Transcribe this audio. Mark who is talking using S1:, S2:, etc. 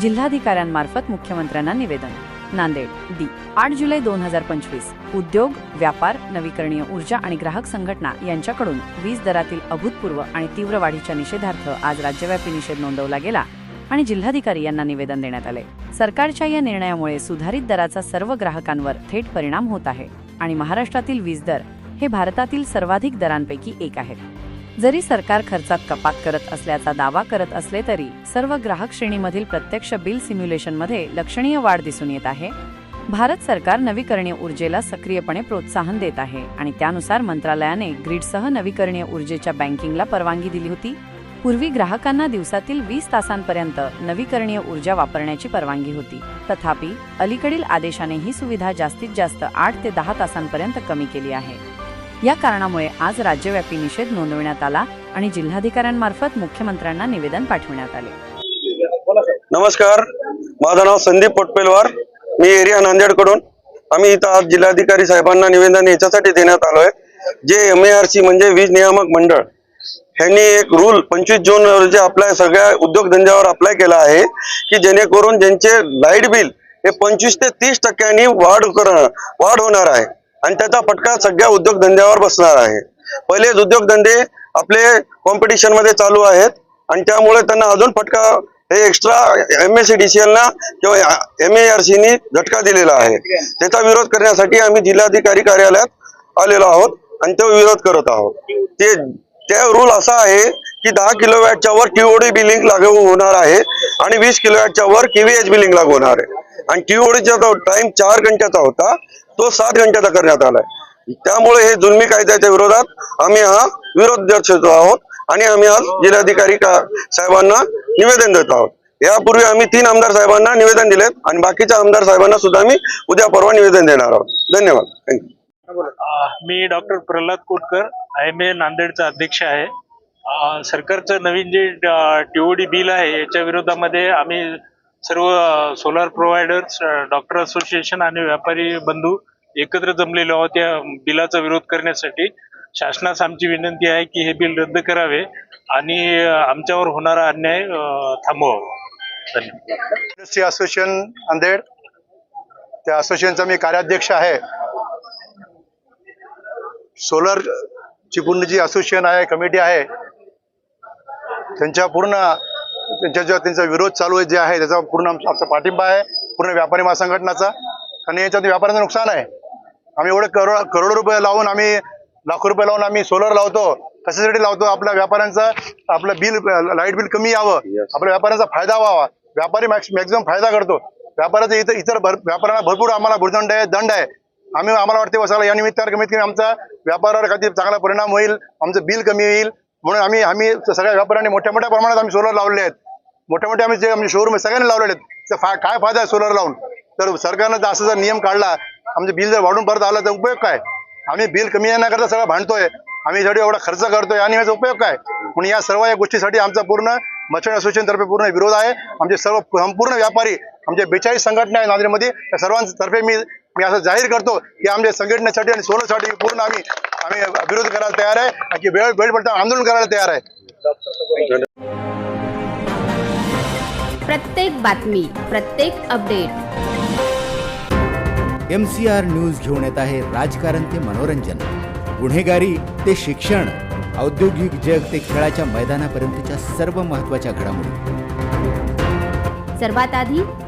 S1: जिल्हाधिकाऱ्यांमार्फत मुख्यमंत्र्यांना निवेदन. नांदेड डी. आठ जुलै दोन हजार पंचवीस. उद्योग व्यापार नवीकरणीय ऊर्जा आणि ग्राहक संघटना यांच्याकडून वीज दरातील अभूतपूर्व आणि तीव्र वाढीच्या निषेधार्थ आज राज्यव्यापी निषेध नोंदवला गेला आणि जिल्हाधिकारी यांना निवेदन देण्यात आले. सरकारच्या या निर्णयामुळे सुधारित दराचा सर्व ग्राहकांवर थेट परिणाम होत आहे आणि महाराष्ट्रातील वीज दर हे भारतातील सर्वाधिक दरांपैकी एक आहेत जरी सरकार खर्चात कपात करत असल्याचा दावा करत असले तरी सर्व ग्राहक श्रेणीमधील प्रत्यक्ष बिल सिम्युलेशनमध्ये लक्षणीय वाढ दिसून येत आहे. भारत सरकार नवीकरणीय ऊर्जेला सक्रियपणे प्रोत्साहन देत आहे आणि त्यानुसार मंत्रालयाने ग्रीडसह नवीकरणीय ऊर्जेच्या बँकिंगला परवानगी दिली होती. पूर्वी ग्राहकांना दिवसातील वीस तासांपर्यंत नवीकरणीय ऊर्जा वापरण्याची परवानगी होती. तथापि अलीकडील आदेशाने ही सुविधा जास्तीत जास्त आठ ते दहा तासांपर्यंत कमी केली आहे. या कारणामुळे आज राज्यव्यापी निषेध नोंदवण्यात आला आणि जिल्हाधिकाऱ्यांमार्फत मुख्यमंत्र्यांना निवेदन पाठवण्यात आले.
S2: नमस्कार. माझं नाव संदीप पोटपेलवार. मी एरिया नांदेडकडून. आम्ही इथं आज जिल्हाधिकारी साहेबांना निवेदन याच्यासाठी देण्यात आलोय. जे एम ए आर सी म्हणजे वीज नियामक मंडळ ह्यांनी एक रूल पंचवीस जून रोजी अप्लाय सगळ्या उद्योगधंद्यावर अप्लाय केला आहे की जेणेकरून ज्यांचे लाइट बिल हे पंचवीस ते तीस टक्क्यांनी वाढ कर वाढ होणार आहे. आणि त्याचा फटका सगळ्या उद्योगधंद्यावर बसणार आहे. पहिलेच उद्योगधंदे आपले कॉम्पिटिशनमध्ये चालू आहेत आणि त्यामुळे त्यांना अजून फटका हे extra M S C D C Elna किंवा एम ए आर सीनी झटका दिलेला आहे. त्याचा विरोध करण्यासाठी आम्ही जिल्हाधिकारी कार्यालयात आलेलो आहोत आणि तो विरोध करत आहोत. ते त्या रूल असा आहे की दहा किलोवॅटच्या वर टीओडी बिलिंग लागू होणार आहे आणि वीस किलोवॅटच्या वर केव्हीएच बिलिंग लागू होणार आहे. आणि टीओडीचा टाइम चार घंट्याचा होता तो सात घंट्याचा करण्यात आलाय. त्यामुळे हे जुलमी कायद्याच्या विरोधात आम्ही हा विरोध दर्शवतो आहोत आणि आम्ही आज जिल्हाधिकारी साहेबांना निवेदन देत आहोत. यापूर्वी आम्ही तीन आमदार साहेबांना निवेदन दिलेत आणि बाकीच्या आमदार साहेबांना सुद्धा आम्ही उद्या परवा निवेदन देणार आहोत. धन्यवाद. Thank you
S3: me doctor Pralhad Kotkar M A नांदेडचा अध्यक्ष आहे. सरकारचं नवीन जे टीओडी बिल आहे याच्या विरोधामध्ये आम्ही सर्व सोलार प्रोव्हायडर्स डॉक्टर असोसिएशन आणि व्यापारी बंधू एकत्र जमलेलो आहोत या बिलाचा विरोध करण्यासाठी. शासनास आमची विनंती आहे की हे बिल रद्द करावे आणि आमच्यावर होणारा अन्याय थांबवावा. धन्यवाद.
S4: Industry association Nanded. त्या असोसिएशनचा मी कार्याध्यक्ष आहे. सोलर ची जी असोसिएशन आहे कमिटी आहे. त्यांच्या पूर्ण त्यांच्या त्यांचा विरोध चालू आहे जे आहे त्याचा पूर्ण आमचा आमचा पाठिंबा आहे पूर्ण व्यापारी महासंघटनाचा. आणि याच्यात व्यापाऱ्यांचं नुकसान आहे. आम्ही एवढे करोड करोडो रुपये लावून आम्ही लाखो रुपये लावून आम्ही सोलर लावतो. कशासाठी लावतो? आपल्या व्यापाऱ्यांचं आपलं बिल लाइट बिल कमी यावं. आपल्या व्यापाऱ्यांचा फायदा व्हावा. व्यापारी मॅक्सिमम फायदा करतो. व्यापाराचं इतर इतर भर व्यापाऱ्यांना भरपूर आम्हाला भूर्दंड आहे दंड आहे. आम्ही आम्हाला वाटते सगळं या निमित्तानं कमीत कमी आमचा व्यापारावर काहीतरी चांगला परिणाम होईल. आमचं बिल कमी येईल म्हणून आम्ही आम्ही सगळ्या व्यापाऱ्यांनी मोठ्या मोठ्या प्रमाणात आम्ही सोलर लावले आहेत. मोठ्या मोठे आम्ही जे आमचे शोरूम आहे सगळ्यांनी लावलेले आहेत. फा काय फायदा आहे सोलर लावून? तर सरकारनं जर असं जर नियम काढला आमचे बिल जर वाढून परत आलं तर उपयोग काय? आम्ही बिल कमी येण्याकरता सगळं भांडतोय. आम्ही साठी एवढा खर्च करतोय. आणि याचा उपयोग काय? म्हणून या सर्व या गोष्टीसाठी आमचा पूर्ण मच्छर असोसिएशनतर्फे पूर्ण विरोध आहे. आमचे सर्व संपूर्ण व्यापारी आमचे बेचाळीस संघटना आहे नांदेडमध्ये. त्या सर्वांतर्फे मी मी असं जाहीर करतो की आमच्या संघटनेसाठी आणि सोलरसाठी पूर्ण आम्ही आम्ही विरोध करायला तयार आहे आणि वेळ वेळ पडता आंदोलन करायला तयार आहे.
S5: प्रत्येक बातमी प्रत्येक update.
S6: M C R news घेऊन येत आहे राजकारण ते मनोरंजन. गुन्हेगारी ते शिक्षण औद्योगिक जग ते खेळाच्या मैदानापर्यंतच्या सर्व महत्त्वाच्या घडामोडी.
S5: सर्वात आधी